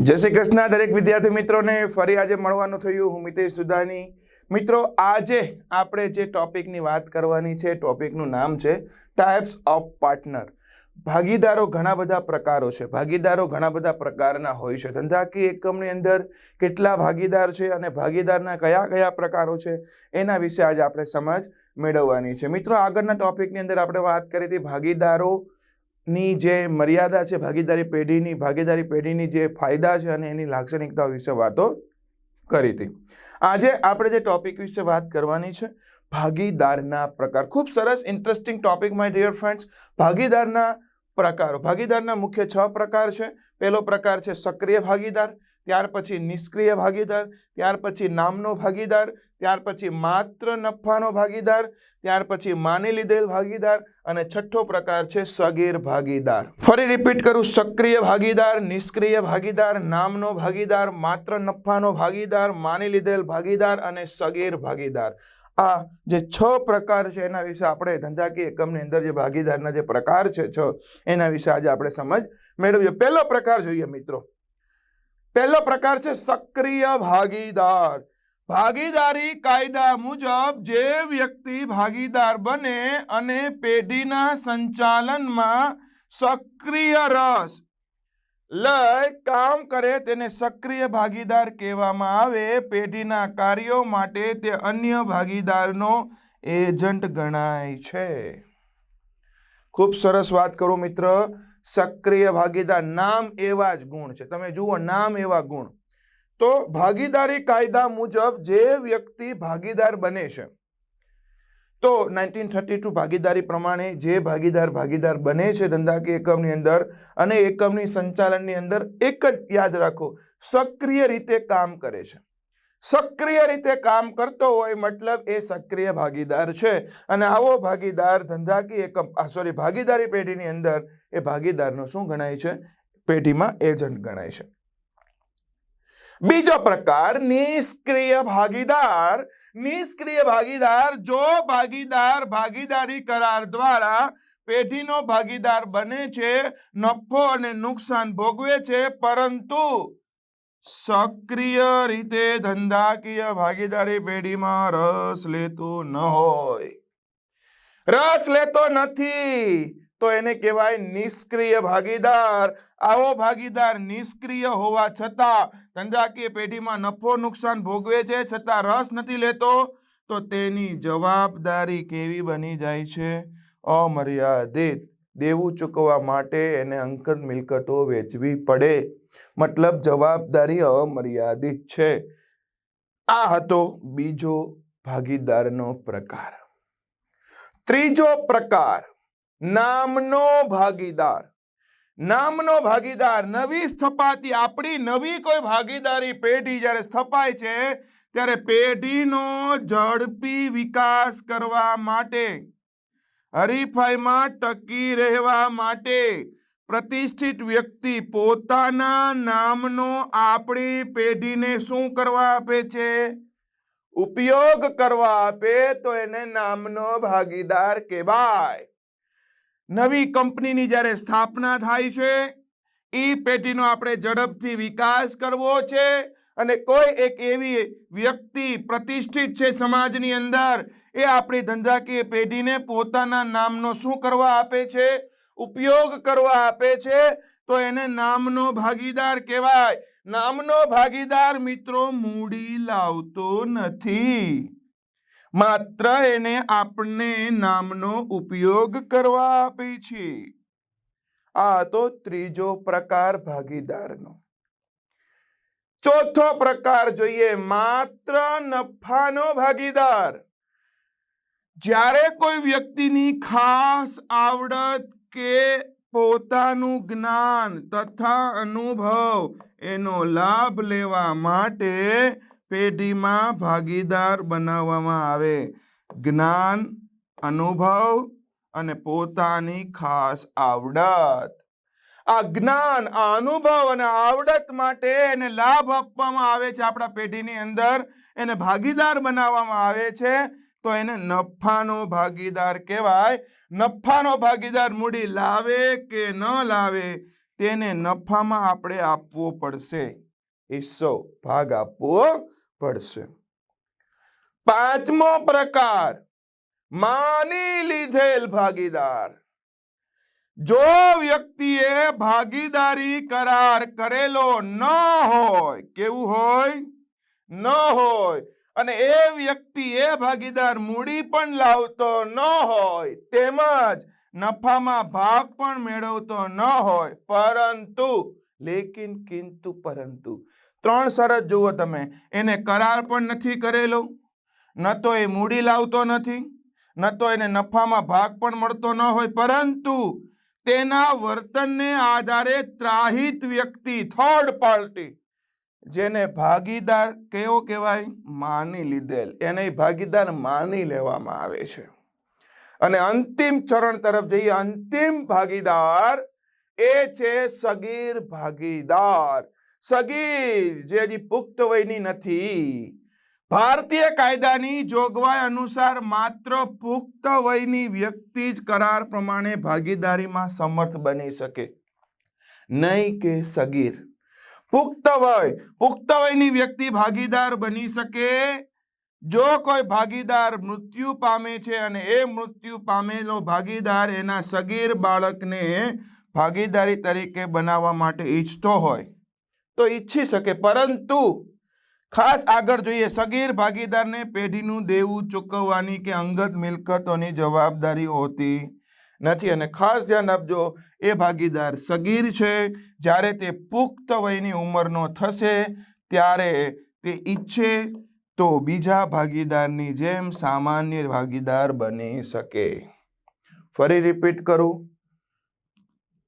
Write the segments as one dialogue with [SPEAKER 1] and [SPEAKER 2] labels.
[SPEAKER 1] જય શ્રી કૃષ્ણ. દરેક વિદ્યાર્થી મિત્રોને ફરી આજે મળવાનું થયું હું મિતેશ સુદાની મિત્રો, આજે આપણે જે ટોપિકની વાત કરવાની છે, ટોપિકનું નામ છે ટાઈપ્સ ઓફ પાર્ટનર. ભાગીદારો ઘણા બધા પ્રકારો છે. ભાગીદારો ઘણા બધા પ્રકારના હોય છે. ધંધાકીય એકમની અંદર કેટલા ભાગીદાર છે અને ભાગીદારના કયા કયા પ્રકારો છે, એના વિશે આજે આપણે સમજ મેળવવાની છે. મિત્રો, આગળના ટોપિકની અંદર આપણે વાત કરી હતી ભાગીદારો ની જે મર્યાદા છે, ભાગીદારી પેઢીની ભાગીદારી પેઢીની જે ફાયદા છે અને એની લાક્ષણિકતાઓ વિશે વાતો કરી હતી. આજે આપણે જે ટોપિક વિશે વાત કરવાની છે, ભાગીદારના પ્રકાર. ખૂબ સરસ interesting topic my dear friends ભાગીદારના પ્રકારો. ભાગીદારના મુખ્ય છ પ્રકાર છે. પહેલો પ્રકાર છે સક્રિય ભાગીદાર. ત્યાર પછી નિષ્ક્રિય ભાગીદાર, ત્યાર પછી નામનો ભાગીદાર, ત્યાર પછી માત્ર નફાનો ભાગીદાર, ત્યાર પછી માની લીધેલ ભાગીદાર અને છઠ્ઠો પ્રકાર છે સગીર ભાગીદાર. ફરી રિપીટ કરું, સક્રિય ભાગીદાર, નિષ્ક્રિય ભાગીદાર, નામનો ભાગીદાર, માત્ર નફાનો ભાગીદાર, માની લીધેલ ભાગીદાર અને સગીર ભાગીદાર. આ જે છ પ્રકાર છે એના વિશે આપણે ધંધાકીય એકમની અંદર જે ભાગીદારના જે પ્રકાર છે છ, એના વિશે આજે આપણે સમજ મેળવીએ. પહેલો પ્રકાર જોઈએ મિત્રો પહેલો પ્રકાર છે સક્રિય ભાગીદાર. ભાગીદારી કાયદા મુજબ જે વ્યક્તિ ભાગીદાર બને અને પેઢીના સંચાલનમાં સક્રિય રસ લઈ કામ કરે તેને સક્રિય ભાગીદાર કહેવામાં આવે. પેઢીના કાર્યો માટે તે અન્ય ભાગીદારનો એજન્ટ ગણાય છે. ખૂબ સરસ વાત કરું મિત્ર. સક્રિય ભાગીદાર. નામ એવા જ ગુણ છે. તમે જુઓ, નામ એવા ગુણ. તો ભાગીદારી કાયદા મુજબ જે વ્યક્તિ ભાગીદાર બને છે, તો નાઇન્ટીન થર્ટી ટુ ભાગીદારી પ્રમાણે જે ભાગીદાર ભાગીદાર બને છે ધંધાકીય એકમની અંદર અને એકમની સંચાલનની અંદર એક જ યાદ રાખો, સક્રિય રીતે કામ કરે છે. સક્રિય રીતે કામ કરતો હોય, મતલબ એ સક્રિય ભાગીદાર છે. અને આવો ભાગીદાર ધંધાકીય એકમ સોરી ભાગીદારી પેઢીની અંદર એ ભાગીદારનો શું ગણાય છે? પેઢીમાં એજન્ટ ગણાય છે. બીજો પ્રકાર, નિષ્ક્રિય ભાગીદાર. નિષ્ક્રિય ભાગીદાર જો ભાગીદાર ભાગીદારી કરાર દ્વારા પેઢીનો ભાગીદાર બને છે, નફો અને નુકસાન ભોગવે છે, પરંતુ સક્રિય રીતે ધંધાકીય ભાગીદારી પેઢીમાં રસ લેતો ન હોય. રસ લેતો નથી તો એને કહેવાય નિષ્ક્રિય ભાગીદાર. આવો ભાગીદાર નિષ્ક્રિય હોવા છતાં ધંધાકીય પેઢીમાં નફો નુકસાન ભોગવે છે, છતાં રસ નથી લેતો તો તેની જવાબદારી કેવી બની જાય છે? અમર્યાદિત. દેવું ચૂકવવા માટે એને અંકન મિલકતો વેચવી પડે. મતલબ જવાબદારી અમર્યાદિત છે. આ હતો બીજો ભાગીદારનો પ્રકાર. ત્રીજો પ્રકાર, નામનો ભાગીદાર. નામનો ભાગીદાર, નવી સ્થપાતી, આપણી નવી કોઈ ભાગીદારી પેઢી જ્યારે સ્થપાય છે, ત્યારે પેઢીનો ઝડપી વિકાસ કરવા માટે, હરીફાઈમાં ટકી રહેવા માટે પ્રતિષ્ઠિત વ્યક્તિ પોતાના નામનો આપણી પેઢીને શું કરવા આપે છે? ઉપયોગ કરવા આપે તો એને નામનો ભાગીદાર કહેવાય. નવી કંપનીની જ્યારે સ્થાપના થાય છે એ પેઢીનો આપણે ઝડપથી વિકાસ કરવો છે અને કોઈ એક એવી વ્યક્તિ પ્રતિષ્ઠિત છે સમાજની અંદર, એ આપણી ધંધાકીય પેઢીને પોતાના નામનો શું કરવા આપે છે? ઉપયોગ કરવા આપે છે, તો એને નામનો ભાગીદાર કહેવાય. નામનો ભાગીદાર મિત્રો મૂડી લાવતો નથી. માત્ર એને આપણને નામનો ઉપયોગ કરવા આપે છે. આ તો ત્રીજો પ્રકાર ભાગીદારનો. ચોથો પ્રકાર જોઈએ, માત્ર નફાનો ભાગીદાર. જ્યારે કોઈ વ્યક્તિની ખાસ આવડત કે પોતાનું જ્ઞાન તથા અનુભવ એનો લાભ લેવા માટે પેઢીમાં ભાગીદાર બનાવવામાં આવે. જ્ઞાન, અનુભવ અને પોતાની ખાસ આવડત. આ જ્ઞાન, આ અનુભવ અને આવડત માટે એને લાભ આપવામાં આવે છે આપણા પેઢીની અંદર. એને ભાગીદાર બનાવવામાં આવે છે. તો એને નફાનો ભાગીદાર કહેવાય. નફાનો ભાગીદાર મૂડી લાવે કે ન લાવે તેને નફામાં આપણે આપવો પડશે. હિસ્સો ભાગ આપવો પડશે. પાંચમો પ્રકાર, માની લીધેલ ભાગીદાર. જો વ્યક્તિએ ભાગીદારી કરાર કરેલો ન હોય, કેવું હોય? ન હોય. અને એ વ્યક્તિ એ ભાગીદાર મૂડી પણ લાવતો ન હોય, તેમજ નફામાં ભાગ પણ મેળવતો ન હોય, પરંતુ લેકિન કિંતુ પરંતુ. ત્રણ શરત જુઓ તમે, એને કરાર પણ નથી કરેલો, ન તો એ મૂડી લાવતો નથી, ન તો એને નફામાં ભાગ પણ મળતો ન હોય, પરંતુ તેના વર્તનને આધારે ત્રાહિત વ્યક્તિ થર્ડ પાર્ટી જેને ભાગીદાર કેવો કહેવાય? માની લીધેલ. એને ભાગીદાર માની લેવામાં આવે છે. અને અંતિમ ચરણ તરફ જઈએ. અંતિમ ભાગીદાર એ છે સગીર ભાગીદાર. સગીર જે હજી પુખ્ત વયની નથી. ભારતીય કાયદાની જોગવાઈ અનુસાર માત્ર પુખ્ત વયની વ્યક્તિ જ કરાર પ્રમાણે ભાગીદારીમાં સમર્થ બની શકે. નહીં કે સગીર. પુખ્ત વય પુખ્ત વયની વ્યક્તિ ભાગીદાર બની શકે. જો કોઈ ભાગીદાર મૃત્યુ પામે છે અને એ મૃત્યુ પામેલો ભાગીદાર એના સગીર બાળકને ભાગીદારી તરીકે બનાવવા માટે ઈચ્છતો હોય, તો ઈચ્છી શકે. પરંતુ ખાસ આગળ જોઈએ, સગીર ભાગીદારને પેઢીનું દેવું ચૂકવવાની કે અંગત મિલકતોની જવાબદારી હોતી નથી. અને ખાસ ધ્યાન આપજો, એ ભાગીદાર સગીર છે. જ્યારે તે પુખ્ત વયની ઉંમરનો થશે, ત્યારે તે ઈચ્છે તો બીજા ભાગીદારની જેમ સામાન્ય ભાગીદાર બની શકે. ફરી રિપીટ કરું.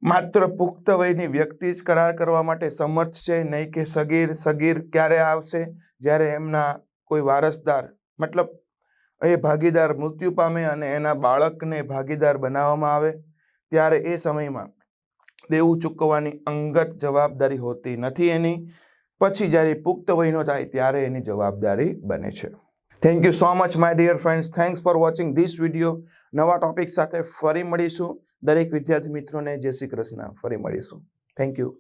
[SPEAKER 1] માત્ર પુખ્ત વયની વ્યક્તિ જ કરાર કરવા માટે સમર્થ છે, નહીં કે સગીર. સગીર ક્યારે આવશે? જ્યારે એમના કોઈ વારસદાર, મતલબ એ ભાગીદાર મૃત્યુ પામે અને એના બાળકને ભાગીદાર બનાવવામાં આવે, ત્યારે એ સમયમાં દેવું ચૂકવવાની અંગત જવાબદારી હોતી નથી એની. પછી જ્યારે પુખ્ત વયનો થાય ત્યારે એની જવાબદારી બને છે. Thank you so much my dear friends thanks for watching this video નવા ટોપિક સાથે ફરી મળીશું. દરેક વિદ્યાર્થી મિત્રોને જય શ્રી કૃષ્ણ. ફરી મળીશું. Thank you